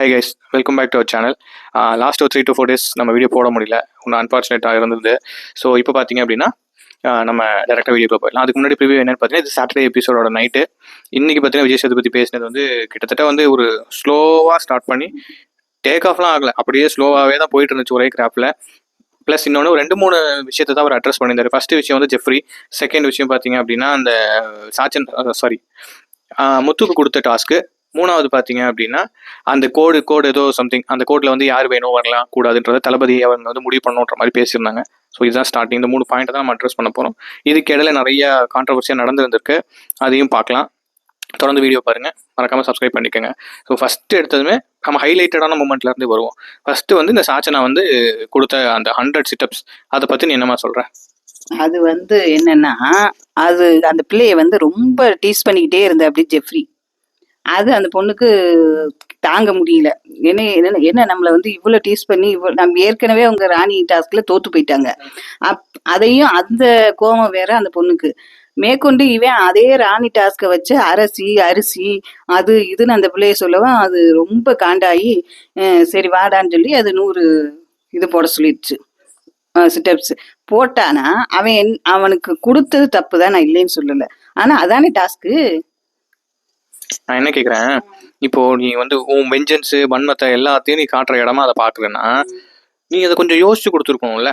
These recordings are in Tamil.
Hi guys welcome back to our channel last ஒரு த்ரீ டு ஃபோர் டேஸ் நம்ம வீடியோ போட முடியல. ஒன்று அன்ஃபார்ச்சுனேட்டாக இருந்தது. ஸோ இப்போ பார்த்தீங்க அப்படின்னா uh, நம்ம டேரெக்டாக வீடியோக்குள்ள போயிடலாம். அதுக்கு முன்னாடி ப்ரிவியூ என்னென்னு பார்த்தீங்கன்னா இது சாட்டர்டே எபிசோடோட நைட்டு இன்றைக்கி பார்த்தீங்கன்னா விஜய் சேதுபதி பேசினது வந்து கிட்டத்தட்ட வந்து ஒரு ஸ்லோவாக ஸ்டார்ட் பண்ணி டேக் ஆஃப்லாம் ஆகலை. அப்படியே ஸ்லோவாகவே தான் போயிட்டு இருந்துச்சு ஒரே கிராப்பில் ப்ளஸ் இன்னொன்று ரெண்டு மூணு விஷயத்தை தான் அவர் அட்ரஸ் பண்ணியிருந்தார். ஃபர்ஸ்ட் விஷயம் வந்து ஜெஃப்ரி செகண்ட் விஷயம் பார்த்தீங்க அப்படின்னா அந்த சாச்சன் சாரி uh, uh, முத்துக்கு கொடுத்த டாஸ்க்கு மூணாவது பார்த்தீங்க அப்படின்னா அந்த கோடு கோடு ஏதோ சம்திங் அந்த கோடில் வந்து யார் வேணும் வரலாம் கூடாதுன்றத தளபதி அவங்க வந்து முடிவு பண்ணுன்ற மாதிரி பேசியிருந்தாங்க. ஸோ இதுதான் ஸ்டார்டிங் இந்த மூணு பாயிண்ட் தான் நம்ம அட்ரஸ் பண்ண போகிறோம் இதுக்கு இடையில நிறைய கான்ட்ரவர்சியாக நடந்துருந்துருக்கு. அதையும் பார்க்கலாம். தொடர்ந்து வீடியோ பாருங்கள் மறக்காமல் சப்ஸ்கிரைப் பண்ணிக்கோங்க. ஸோ ஃபஸ்ட்டு எடுத்ததுமே நம்ம ஹைலைட்டடான மூமெண்ட்லேருந்து வருவோம். ஃபஸ்ட்டு வந்து இந்த சாச்சனா வந்து கொடுத்த அந்த ஹண்ட்ரட் சிட்டப்ஸ் அதை பற்றி நீ என்னமா சொல்கிறேன் அது வந்து என்னன்னா அது அந்த பிள்ளைய வந்து ரொம்ப டீஸ் பண்ணிக்கிட்டே இருந்த அப்படி ஜெஃப்ரி. அது அந்த பொண்ணுக்கு தாங்க முடியல. என்ன என்ன என்ன நம்மளை வந்து இவ்வளோ டீஸ் பண்ணி இவ்வளோ நம்ம ஏற்கனவே அவங்க ராணி டாஸ்கில் தோத்து போயிட்டாங்க. அப் அதையும் அந்த கோபம் வேற அந்த பொண்ணுக்கு. மேற்கொண்டு இவன் அதே ராணி டாஸ்க்கை வச்சு அரசி அரிசி அது இதுன்னு அந்த பிள்ளைய சொல்லவும் அது ரொம்ப காண்டாகி சரி வாடான்னு சொல்லி அது நூறு இது போட சொல்லிடுச்சு. ஸ்டெப்ஸ் போட்டானா அவன் என்- அவனுக்கு கொடுத்தது தப்பு தான் நான் இல்லைன்னு சொல்லலை. ஆனால் அதானே டாஸ்க்கு நான் என்ன கேட்குறேன் இப்போ நீ வந்து உன் வெஞ்சன்ஸு வன்மத்தை எல்லாத்தையும் நீ காட்டுற இடமா அதை பார்க்குறேன்னா நீ அதை கொஞ்சம் யோசிச்சு கொடுத்துருக்கணும்ல.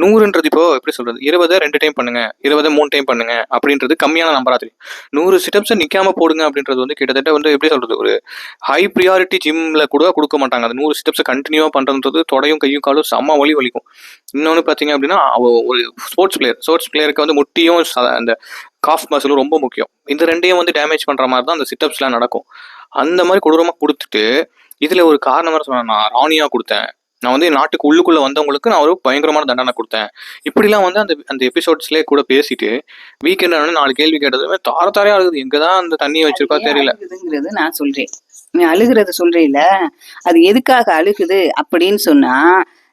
நூறுன்றது இப்போ எப்படி சொல்றது? இருபதை ரெண்டு டைம் பண்ணுங்க இருபதை மூணு டைம் பண்ணுங்க அப்படின்றது கம்மியான நம்பரா தெரியும். நூறு சிட்டப்ஸை நிக்காம போடுங்க அப்படின்றது வந்து கிட்டத்தட்ட வந்து எப்படி சொல்றது? ஒரு ஹை ப்ரியாரிட்டி ஜிம்ல கூட கொடுக்க மாட்டாங்க. அந்த நூறு சிட்டப்ஸை கண்டினியூவா பண்றது தொடையும் கையும் காலும் செம்ம வலி வலிக்கும். இன்னொன்று பார்த்தீங்க அப்படின்னா அவ ஒரு ஸ்போர்ட்ஸ் பிளேயர் ஸ்போர்ட்ஸ் பிளேயருக்கு வந்து முட்டியும் ச- அந்த காஃப் மசிலும் ரொம்ப முக்கியம். இந்த ரெண்டையும் வந்து டேமேஜ் பண்ற மாதிரி தான் அந்த சிட்டப்ஸ்லாம் நடக்கும். அந்த மாதிரி கொடூரமா கொடுத்துட்டு இதுல ஒரு காரணம் வேற சொன்னேன் நான் ராணியா கொடுத்தேன். நான் வந்து நாட்டுக்கு உள்ளுக்குள்ள வந்தவங்களுக்கு நான் ஒரு பயங்கரமான தண்டனை கொடுத்தேன். இப்படிலாம் வந்து அந்த அந்த எபிசோட்ஸ்லேயே கூட பேசிட்டு வீக்கெண்ட் நாலு கேள்வி கேட்டதுமே தார தாரையா இருக்குது. எங்க தான் அந்த தண்ணியை வச்சிருக்கா தெரியல. நான் சொல்றேன். நீ அழுகுறது சொல்றீல அது எதுக்காக அழுகுது அப்படின்னு சொன்னா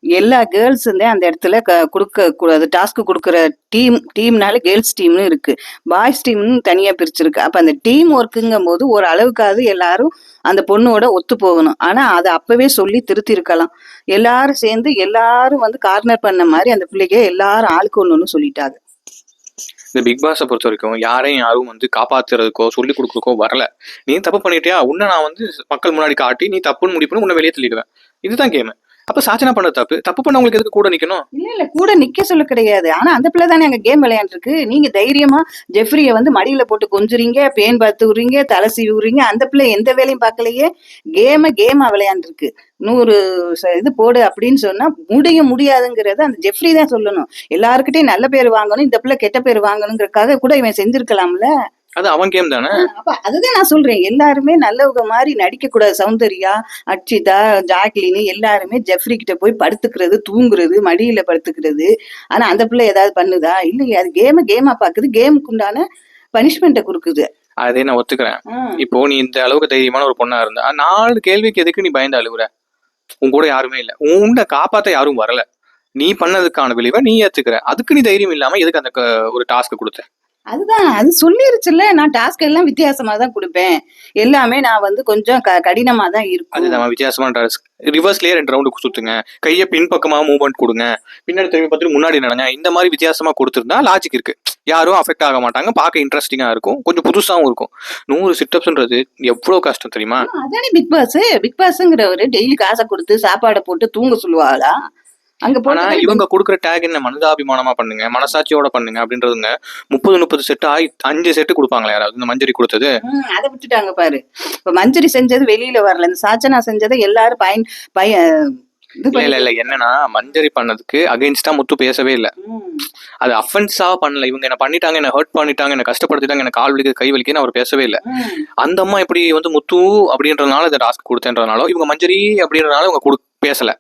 எல்லா கேர்ள்ஸ் வந்து அந்த இடத்துல க- கொடுக்க கூடாது டாஸ்க் கொடுக்குற டீம் டீம்னால கேர்ள்ஸ் டீம்னு இருக்கு. பாய்ஸ் டீம்னு தனியாக பிரிச்சிருக்கு. அப்போ அந்த டீம் ஒர்க்குங்கும் போது ஒரு அளவுக்காவது எல்லாரும் அந்த பொண்ணோட ஒத்து போகணும். ஆனால் அதை அப்பவே சொல்லி திருத்தி இருக்கலாம் எல்லாரும் சேர்ந்து எல்லாரும் வந்து கார்னர் பண்ண மாதிரி அந்த பிள்ளைக்கு எல்லாரும் ஆளுக்கு ஒன்று ஒன்று சொல்லிட்டாங்க. இந்த பிக் பாஸை பொறுத்த வரைக்கும் யாரையும் யாரும் வந்து காப்பாத்துறதுக்கோ சொல்லி கொடுக்குறதுக்கோ வரல. நீ தப்பு பண்ணிட்டியா? உன்னை நான் வந்து மக்கள் முன்னாடி காட்டி நீ தப்புன்னு முடிப்புன்னு உன்னை வெளியே தள்ளிடுவேன். இதுதான் கேம் அப்ப சாச்சனா பண்ண தப்பு. தப்பு பண்ணவங்களுக்கு எதுக்கு கூட நிக்கணும்? இல்ல இல்ல கூட நிக்க சொல்ல கிடையாது. ஆனா அந்த பிள்ளை தானே அங்க கேம் விளையாண்டுருக்கு. நீங்க தைரியமா ஜெஃப்ரிய வந்து மடியில போட்டு கொஞ்சுறீங்க பேன் பார்த்து விடுறீங்க தலை சீவி விடுறீங்க அந்த பிள்ளை எந்த வேலையும் பார்க்கலையே. கேம கேமா விளையாண்டுருக்கு. நூறு ச- இது போடு அப்படின்னு சொன்னா முடிய முடியாதுங்கிறத அந்த ஜெஃப்ரி தான் சொல்லணும். எல்லாருக்கிட்டையும் நல்ல பேர் வாங்கணும் இந்த பிள்ளை கெட்ட பேர் வாங்கணுங்கிறதுக்காக கூட இவன் செஞ்சிருக்கலாம்ல. அது அவன் கேம் தானே? அப்ப அதுதான் நான் சொல்றேன். எல்லாருமே நல்லவங்க மாதிரி நடிக்க கூடாது சௌந்தர்யா அக்ஷிதா ஜாக்லின் எல்லாருமே ஜெஃப்ரி கிட்ட போய் படுத்துக்கிறது தூங்குறது மடியில படுத்துக்கிறது. ஆனா அந்த பிள்ளை ஏதாவது பண்ணுதா? இல்லையே. அது கேம கேமா பாக்குது. கேமுக்கு உண்டான பனிஷ்மெண்ட்டை கொடுக்குது. அதே நான் ஒத்துக்கிறேன். இப்போ நீ இந்த அளவுக்கு தைரியமான ஒரு பொண்ணா இருந்தா நாலு கேள்விக்கு எதுக்கு நீ பயந்து அழுகுற? உன் கூட யாருமே இல்ல. உன்னை காப்பாத்த யாரும் வரல. நீ பண்ணதுக்கான விளைவை நீ ஏத்துக்கிற. அதுக்கு நீ தைரியம் இல்லாம எதுக்கு அந்த ஒரு டாஸ்க் கொடுத்த? அதுதான். அது சொல்லிருச்சுல்ல. நான் டாஸ்க் எல்லாம் வித்தியாசமா தான் கொடுப்பேன். எல்லாமே நான் வந்து கொஞ்சம் க- கடினமா தான் இருக்கும். அதுதான் வித்தியாசமான டாஸ்க் ரிவர்ஸ்லயே ரெண்டு ரவுண்டு சுத்துங்க கையை பின்பக்கமா மூவ்மெண்ட் கொடுங்க. பின்னாடி திரும்பி பார்த்துட்டு முன்னாடி நடங்க. இந்த மாதிரி வித்தியாசமா கொடுத்துருந்தா லாஜிக் இருக்கு. யாரும் அஃபெக்ட் ஆக மாட்டாங்க. பார்க்க இன்ட்ரெஸ்டிங்கா இருக்கும். கொஞ்சம் புதுசாவும் இருக்கும். நூறு சிட்டப்ஸ்ன்றது எவ்வளவு கஷ்டம் தெரியுமா? அதானே பிக் பாஸ். பிக் பாஸ்ங்கிறவரு டெய்லி காசை கொடுத்து சாப்பாடை போட்டு தூங்க சொல்லுவாளா அங்க போனா இவங்க கொடுக்குற டேக் என்ன? மனிதாபிமானமா பண்ணுங்க மனசாட்சியோட பண்ணுங்க அப்படின்றதுங்க. முப்பது முப்பது செட்டு ஆயி அஞ்சு செட்டு கொடுப்பாங்களா யாராவது இந்த மஞ்சரி கொடுத்தது? அதை விட்டுட்டாங்க பாரு. இப்ப மஞ்சரி செஞ்சது வெளியில வரல. இந்த சாச்சனா செஞ்சதை எல்லாரும் பயன் பய இது இல்ல இல்ல என்னன்னா மஞ்சரி பண்ணதுக்கு அகைன்ஸ்டா முத்து பேசவே இல்ல. அது அஃபென்ஸா பண்ணல. இவங்க என்ன பண்ணிட்டாங்க என்ன ஹர்ட் பண்ணிட்டாங்க என்ன கஷ்டப்படுத்திட்டாங்க என்ன கால் வலிக்கு கை வலிக்குன்னு அவர் பேசவே இல்ல. அந்த அம்மா இப்படி வந்து முத்து அப்படின்றதுனால இந்த டாஸ்க் கொடுத்தேன்றதுனால இவங்க மஞ்சரி அப்படின்றதுனால இவங்க பேசல.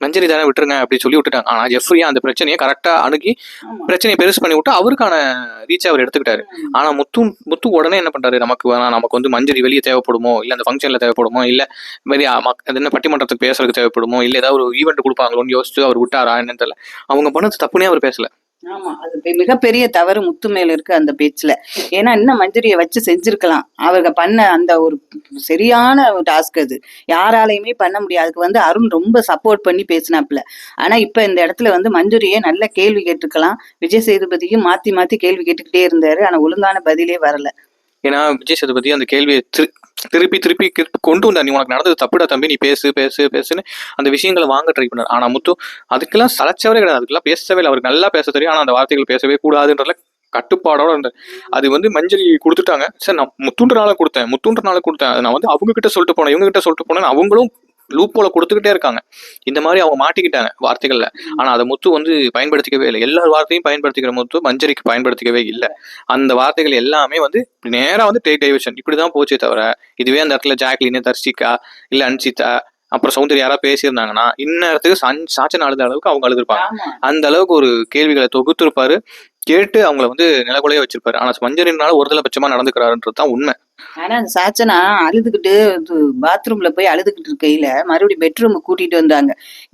மஞ்சரி தானே விட்டுருங்க அப்படி சொல்லி விட்டுட்டாங்க. ஆனா ஜெஃப்ரியா அந்த பிரச்சனையை கரெக்டா அணுகி. பிரச்சனையை பெருசு பண்ணி விட்டு அவருக்கான ரீச் அவர் எடுத்துக்கிட்டாரு. ஆனா முத்து முத்து உடனே என்ன பண்றாரு? நமக்கு வேணாம் நமக்கு வந்து மஞ்சரி வெளியே தேவைப்படுமோ? இல்ல அந்த ஃபங்க்ஷன்ல தேவைப்படுமோ? இல்ல வெளியே அது என்ன பட்டிமன்றத்துக்கு பேசுறதுக்கு தேவைப்படுமோ? இல்ல ஏதாவது ஒரு ஈவெண்ட் கொடுப்பாங்களோன்னு யோசிச்சு அவர் விட்டாரா? என்னன்னு தெரியல. அவங்க பண்ணது தப்புனே அவர் பேசல. ஆமா அது மிகப்பெரிய தவறு முத்து மேல இருக்கு அந்த பேச்சுல. ஏன்னா இன்னும் மஞ்சரியை வச்சு செஞ்சிருக்கலாம். அவங்க பண்ண அந்த ஒரு சரியான டாஸ்க் அது. யாராலையுமே பண்ண முடியாது. அதுக்கு வந்து அருண் ரொம்ப சப்போர்ட் பண்ணி பேசினாப்ல ஆனா இப்ப இந்த இடத்துல வந்து மஞ்சுரியை நல்ல கேள்வி கேட்டிருக்கலாம். விஜய் சேதுபதியும் மாத்தி மாத்தி கேள்வி கேட்டுக்கிட்டே இருந்தாரு. ஆனா ஒழுங்கான பதிலே வரல. ஏன்னா விஜய் சேதுபதி அந்த கேள்வியை திரு திருப்பி திருப்பி கொண்டு வந்தார். நீ உனக்கு நடந்தது தப்புடா தம்பி. நீ பேசு பேசு பேசுன்னு அந்த விஷயங்களை வாங்க ட்ரை பண்ணார். ஆனால் முத்து அதுக்கெல்லாம் சளைச்சவரே கிடையாது. அதுக்கெல்லாம் பேசவே இல்லை. அவருக்கு நல்லா பேச தெரியும். ஆனால் அந்த வார்த்தைகள் பேசவே கூடாதுன்றதுல கட்டுப்பாடோட இருந்தார் அது வந்து மஞ்சள் கொடுத்துட்டாங்க. சார் நான் முத்துன்றனால கொடுத்தேன். முத்துன்றனால கொடுத்தேன். அதை நான் வந்து அவங்க கிட்ட சொல்லிட்டு போனேன். இவங்க கிட்ட சொல்லிட்டு போனேன் அவங்களும் லூப்போல கொடுத்துக்கிட்டே இருக்காங்க. இந்த மாதிரி அவங்க மாட்டிக்கிட்டாங்க வார்த்தைகள்ல. ஆனா அதை முத்து வந்து பயன்படுத்திக்கவே இல்லை. எல்லா வார்த்தையும் பயன்படுத்திக்கிற முத்து மஞ்சரிக்கு பயன்படுத்திக்கவே இல்லை. அந்த வார்த்தைகள் எல்லாமே வந்து நேரா வந்து டேக் டைவர்ஷன் இப்படிதான் போச்சே தவிர இதுவே அந்த இடத்துல ஜாக்லின் தர்ஷிகா இல்ல அன்சிதா அப்புறம் சௌந்தர்யா யாராவது பேசியிருந்தாங்கன்னா இந்நேரத்துக்கு சன் சாச்சன் அழுத அளவுக்கு அவங்க அழுதுருப்பாங்க. அந்த அளவுக்கு ஒரு கேள்விகளை தொகுத்திருப்பாரு. கேட்டு அவங்கள வந்து நிலகுலைய வச்சிருப்பாரு. ஆனா மஞ்சரினால ஒரு பட்சமா நடந்துக்கிறாருன்றது தான் உண்மை. ஆனா அந்த சாச்சனா அழுதுகிட்டு பாத்ரூம்ல போய் அழுதுகிட்டு இருக்கையில மறுபடியும் பெட்ரூம் கூட்டிட்டு வந்தாங்க.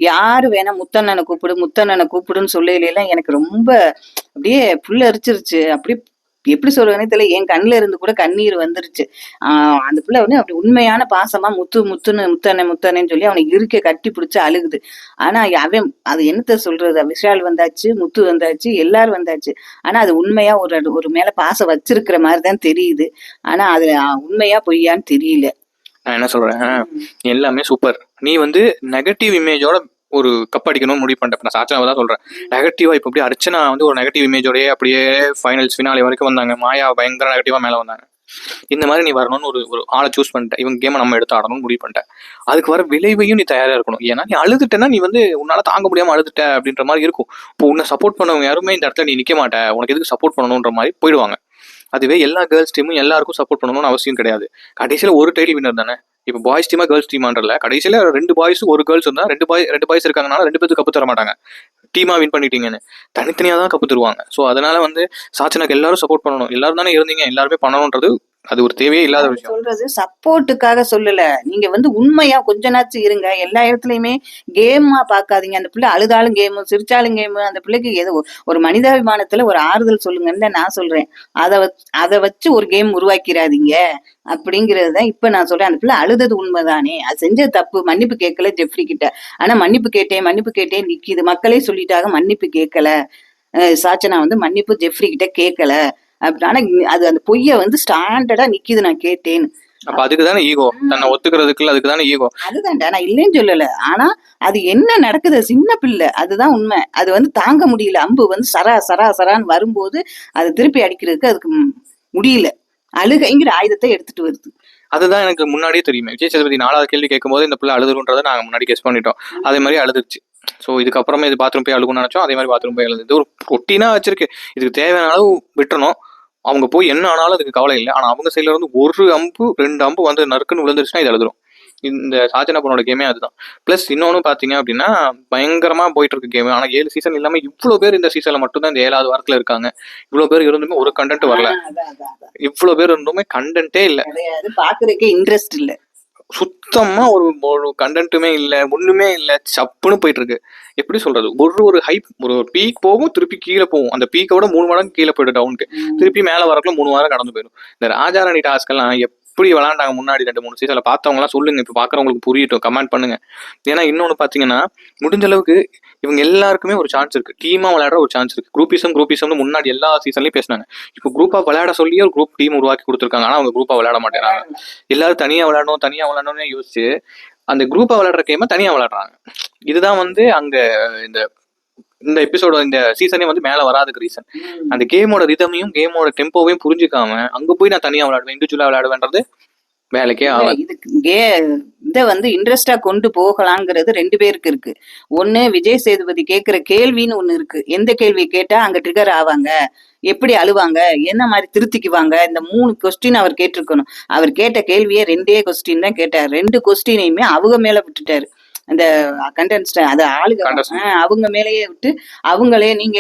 யாரு வேணா முத்தண்ணனை கூப்பிடு முத்தண்ணனை கூப்பிடுன்னு சொல்லையில எனக்கு ரொம்ப அப்படியே புல்ல அரிச்சிருச்சு அப்படியே எப்படி சொல்றதுனே தெரியல என் கண்ணுல இருந்து கூட கண்ணீர் வந்துருச்சு. ஆஹ் அந்த பிள்ளை வந்து அப்படி உண்மையான பாசமா முத்து முத்துன்னு முத்தண்ணே முத்தண்ணேன்னு சொல்லி அவனை இருக்க கட்டி பிடிச்சு அழுகுது. ஆனா அவன் அது என்னத்த சொல்றது? விஷால் வந்தாச்சு முத்து வந்தாச்சு எல்லாரும் வந்தாச்சு. ஆனா அது உண்மையா ஒரு ஒரு மேல பாசம் வச்சிருக்கிற மாதிரி தான் தெரியுது. ஆனா அது உண்மையா பொய்யான்னு தெரியல. நான் என்ன சொல்றேன் எல்லாமே சூப்பர். நீ வந்து நெகட்டிவ் இமேஜோட ஒரு கப் அடிக்கணும்னு முடிவு பண்ணிட்டேன். நான் சாச்சனாவை தான் சொல்கிறேன் நெகட்டிவாக இப்போ அப்படியே அர்ச்சனா வந்து ஒரு நெகட்டிவ் இமேஜோடயே அப்படியே ஃபைனல்ஸ் ஃபினாலி வரைக்கும் வந்தாங்க. மாயா பயங்கர நெகட்டிவாக மேலே வந்தாங்க. இந்த மாதிரி நீ வரணும்னு ஒரு ஒரு ஆளை சூஸ் பண்ணிட்டேன் இவங்க கேமை நம்ம எடுத்து ஆடணும்னு முடிவு பண்ணிட்டேன் அதுக்கு வர விளைவையும் நீ தயாராக இருக்கணும். ஏன்னா நீ அழுதுட்டேன்னா நீ வந்து உன்னால தாங்க முடியாமல் அழுதுட்ட அப்படின்ற மாதிரி இருக்கும். இப்போ உன்னை சப்போர்ட் பண்ணவங்க யாருமே இந்த இடத்துல நீ நிற்க மாட்ட. உனக்கு எதுக்கு சப்போர்ட் பண்ணணுன்ற மாதிரி போயிடுவாங்க. அதுவே எல்லா கேர்ள்ஸ் டீமும் எல்லாருக்கும் சப்போர்ட் பண்ணணும்னு அவசியம் கிடையாது. கடைசியில் ஒரு டைட்டில் வின்னர் தானே? இப்போ பாய்ஸ் டீமா கேர்ள்ஸ் டீமான்றல கடைசியில் ரெண்டு பாய்ஸ் ஒரு கேர்ள்ஸ் இருந்தால் ரெண்டு பாய் ரெண்டு பாய்ஸ் இருக்காங்கனால ரெண்டு பேருக்கு கப்பு தர மாட்டாங்க. டீமா வின் பண்ணிட்டீங்கன்னு. தனித்தனியாக தான் கப்பு தருவாங்க. ஸோ அதனால வந்து சாச்சனாக்கு எல்லாரும் சப்போர்ட் பண்ணணும். எல்லாரும் தானே இருந்தீங்க எல்லாருமே பண்ணணுன்றது அது ஒரு தேவையே இல்லாத விஷயம். சொல்றது சப்போர்ட்டுக்காக சொல்லல. நீங்க வந்து உண்மையா கொஞ்ச நாச்சும் இருங்க. எல்லா இடத்துலயுமே கேமா பாக்காதீங்க அந்த பிள்ளை அழுதாலும் கேமு சிரிச்சாலும் கேமு அந்த பிள்ளைக்கு ஏதோ ஒரு மனிதாபிமானத்துல ஒரு ஆறுதல் சொல்லுங்கன்னு நான் சொல்றேன். அதை அதை வச்சு ஒரு கேம் உருவாக்கிறாதீங்க அப்படிங்கிறது தான் இப்ப நான் சொல்றேன். அந்த பிள்ளை அழுதது உண்மைதானே. அது செஞ்சது தப்பு. மன்னிப்பு கேட்கல ஜெஃப்ரி கிட்ட. ஆனா மன்னிப்பு கேட்டேன் மன்னிப்பு கேட்டேன் நிக்கிது. மக்களே சொல்லிட்டாங்க மன்னிப்பு கேட்கல. சாச்சனா வந்து மன்னிப்பு ஜெஃப்ரி கிட்ட கேட்கல. ஆனா அது அந்த பொய்ய வந்து ஸ்டாண்டர்டா நிக்கிது நான் கேட்டேன்னு அப்ப அதுக்கு தானே ஈகோ தன்னை ஒத்துக்கிறதுக்குள்ள அதுக்கு தானே ஈகோ அதுதான்டா நான் இல்லைன்னு சொல்லல. ஆனா அது என்ன நடக்குது? சின்ன பிள்ளை. அதுதான் உண்மை. அது வந்து தாங்க முடியல. அம்பு வந்து சரா சரா சரான்னு வரும்போது அதை திருப்பி அடிக்கிறதுக்கு அதுக்கு முடியல. அழுகைங்கிற ஆயுதத்தை எடுத்துட்டு வருது. அதுதான் எனக்கு முன்னாடியே தெரியுமே. விஜய் சேதுபதி நாலாவது கேள்வி கேட்கும்போது இந்த பிள்ளை அழுதுன்றதை நாங்க முன்னாடி கெஸ் பண்ணிட்டோம். அதே மாதிரி அழுதுச்சு ஸோ இதுக்கப்புறமா இது பாத்ரூம் போய் அழுகும்னு நினைச்சோம். அதே மாதிரி பாத்ரூம் போய் அழுது. இது ஒரு ரொட்டீனா வச்சிருக்கு. இதுக்கு தேவையான அளவு விட்டுறணும். அவங்க போய் என்ன ஆனாலும் அதுக்கு கவலை இல்லை. ஆனா அவங்க சைடுல இருந்து ஒரு அம்பு ரெண்டு அம்பு வந்து நறுக்குன்னு விழுந்துருச்சுன்னா இது அழுதுரும். இந்த சாச்சனா பொண்ணோட கேமே அதுதான். ப்ளஸ் இன்னொன்று பார்த்தீங்க அப்படின்னா பயங்கரமா போயிட்டு இருக்கு கேம் ஆனா ஏழு சீசன் இல்லாம இவ்வளோ பேர் இந்த சீசன்ல மட்டும் தான் இந்த ஏழாவது வாரத்துல இருக்காங்க. இவ்வளோ பேர் இருந்துமே ஒரு கண்டென்ட் வரல. இவ்வளோ பேர் இருந்துமே கண்டென்ட்டே இல்லை. கிடையாது. பாக்குறதுக்கே இன்ட்ரெஸ்ட் இல்ல. சுத்தமா ஒரு ஒரு கண்டென்ட்டுமே இல்ல ஒண்ணுமே இல்ல சப்புன்னு போயிட்டு இருக்கு எப்படி சொல்றது? ஒரு ஒரு ஹைப் ஒரு பீக் போகும் திருப்பி கீழே போகும் அந்த பீக்கோட மூணு மடங்கு கீழே போயிடும் டவுனுக்கு திருப்பி மேல வரக்குள்ள மூணு வாரம் கடந்து போயிடும். இந்த ராஜாராணி டாஸ்க் எல்லாம் எப்படி விளாண்டாங்க முன்னாடி ரெண்டு மூணு சீசன்ல பார்த்தவங்கலாம் சொல்லுங்க. இப்போ பார்க்குறவங்களுக்கு புரியட்டும். கமெண்ட் பண்ணுங்க. ஏன்னா இன்னொன்று பார்த்தீங்கன்னா முடிஞ்ச அளவுக்கு இவங்க எல்லாருக்குமே ஒரு சான்ஸ் இருக்கு. டீமாக விளையாடுற ஒரு சான்ஸ் இருக்கு. குரூப்பிசம் குரூப்பிசம்னு முன்னாடி எல்லா சீசன்லையும் பேசினாங்க. இப்போ குரூப்பாக விளையாட சொல்லியே ஒரு குரூப் டீம் உருவாக்கி கொடுத்துருக்காங்க. ஆனால் அவங்க குரூப்பாக விளையாட மாட்டேறாங்க. எல்லாரும் தனியாக விளையாடணும் தனியாக விளையாடணும்னு யோசிச்சு அந்த குரூப்பாக விளையாடுற கேமை தனியாக விளையாடுறாங்க. இதுதான் வந்து அங்கே இந்த இந்த எபிசோட இந்த சீசனே வந்து மேல வராதுக்கு ரீசன் அந்த கேமோட ரிதமையும் கேமோட டெம்போவையும் புரிஞ்சுக்காம அங்க போய் நான் தனியா விளையாடுவேன் இண்டிவிஜுவலா விளையாடுவேன்றது வேலைக்கே ஆகாது. கே இதை வந்து இன்ட்ரெஸ்டா கொண்டு போகலாங்கிறது ரெண்டு பேருக்கு இருக்கு. ஒண்ணு விஜய் சேதுபதி கேக்குற கேள்வின்னு ஒண்ணு இருக்கு. எந்த கேள்வி கேட்டா அங்க ட்ரிகர் ஆவாங்க எப்படி அழுவாங்க என்ன மாதிரி திருத்திக்குவாங்க இந்த மூணு கொஸ்டின் அவர் கேட்டிருக்கணும். அவர் கேட்ட கேள்வியே ரெண்டே கொஸ்டின் தான் கேட்டார். ரெண்டு கொஸ்டினையுமே அவங்க மேல விட்டுட்டாரு. அந்த கண்டென்ட் அது ஆளுங்க அவங்க மேலேயே விட்டு அவங்களே நீங்க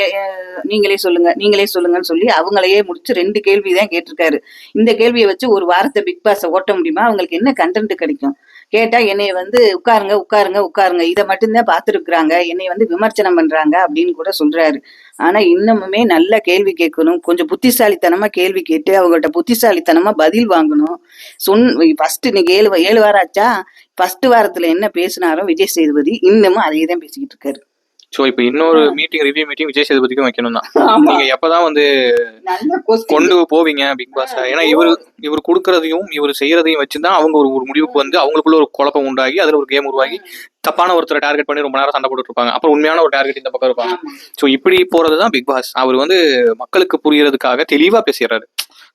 நீங்களே சொல்லுங்க நீங்களே சொல்லுங்கன்னு சொல்லி அவங்களையே முடிச்சு ரெண்டு கேள்வி தான் கேட்டிருக்காரு. இந்த கேள்வியை வச்சு ஒரு வாரத்தை பிக் பாஸை ஓட்ட முடியுமா? அவங்களுக்கு என்ன கண்டென்ட் கிடைக்கும்? கேட்டா என்னை வந்து உட்காருங்க உட்காருங்க உட்காருங்க. இதை மட்டும்தான் பார்த்துருக்குறாங்க. என்னை வந்து விமர்சனம் பண்றாங்க அப்படின்னு கூட சொல்றாரு. ஆனா இன்னமுமே நல்ல கேள்வி கேட்கணும். கொஞ்சம் புத்திசாலித்தனமா கேள்வி கேட்டு அவங்கள்ட்ட புத்திசாலித்தனமா பதில் வாங்கணும். சொன் ஃபர்ஸ்ட் இன்னைக்கு ஏழு ஏழு வாரம் ஆச்சா? ஃபர்ஸ்ட் வாரத்துல என்ன பேசினாரோ விஜய் சேதுபதி இன்னமும் அதையே தான் பேசிக்கிட்டு இருக்காரு. ஸோ இப்போ இன்னொரு மீட்டிங் ரிவ்யூ மீட்டிங் விஜய் சேதுபதிக்கும் வைக்கணும் தான் நீங்க எப்பதான் வந்து. கொண்டு போவீங்க பிக் பாஸ் ஏன்னா இவர் இவர் கொடுக்கறதையும் இவர் செய்யறதையும் வச்சுதான் அவங்க ஒரு ஒரு முடிவுக்கு வந்து அவங்களுக்குள்ள ஒரு குழப்பம் உண்டாகி அதுல ஒரு கேம் உருவாகி தப்பான ஒருத்தரை டார்கெட் பண்ணி ரொம்ப நேரம் சண்டை போட்டுட்டு இருப்பாங்க அப்புறம் உண்மையான ஒரு டார்கெட் இந்த பக்கம் இருப்பாங்க. ஸோ இப்படி போறதுதான் பிக் பாஸ் அவர் வந்து மக்களுக்கு புரியறதுக்காக தெளிவா பேசுறாரு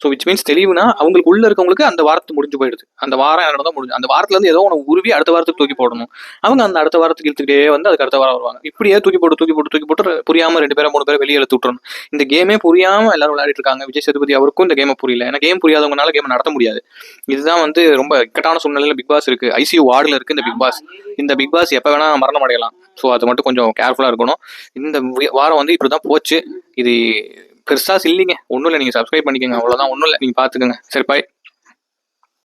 ஸோ விச் மீன்ஸ் தெளிவுனா அவங்களுக்கு உள்ள இருக்கவங்களுக்கு அந்த வாரத்து முடிஞ்சு போயிடுது. அந்த வாரம் என்ன தான் முடிஞ்சு அந்த வாரத்துல இருந்து ஏதோ ஒன்று உருவி அடுத்த வாரத்துக்கு தூக்கி போடணும். அவங்க அந்த அடுத்த வாரத்துக்கு இழுத்துக்கிட்டே வந்து அதுக்கு அடுத்த வாரம் வருவாங்க. இப்படியே தூக்கி போட்டு தூக்கி போட்டு தூக்கி போட்டு புரியாம ரெண்டு பேரும் மூணு பேரும் வெளியே எழுத்து விட்டுறணும். இந்த கேமே புரியாம எல்லாரும் விளையாடிட்டு இருக்காங்க. விஜய் சேதுபதி அவருக்கும் இந்த கேமை புரியல. ஏன்னா கேம் புரியாதவங்கனால கேம் நடத்த முடியாது. இதுதான் வந்து ரொம்ப இக்கட்டான சூழ்நிலையில பிக் பாஸ் இருக்கு. ஐசியூ வார்டில் இருக்கு இந்த பிக் பாஸ். இந்த பிக் பாஸ் எப்போ வேணா மரணம் அடையலாம். ஸோ அது மட்டும் கொஞ்சம் கேர்ஃபுல்லாக இருக்கணும். இந்த வாரம் வந்து இப்படி தான் போச்சு. இது பெருசாக இல்லைங்க. ஒன்றும் இல்லை நீங்கள் சப்ஸ்கிரைப் பண்ணிக்கோங்க. அவ்வளோதான் ஒன்றும் இல்லை. நீங்கள் பார்த்துக்கோங்க சரி பாய்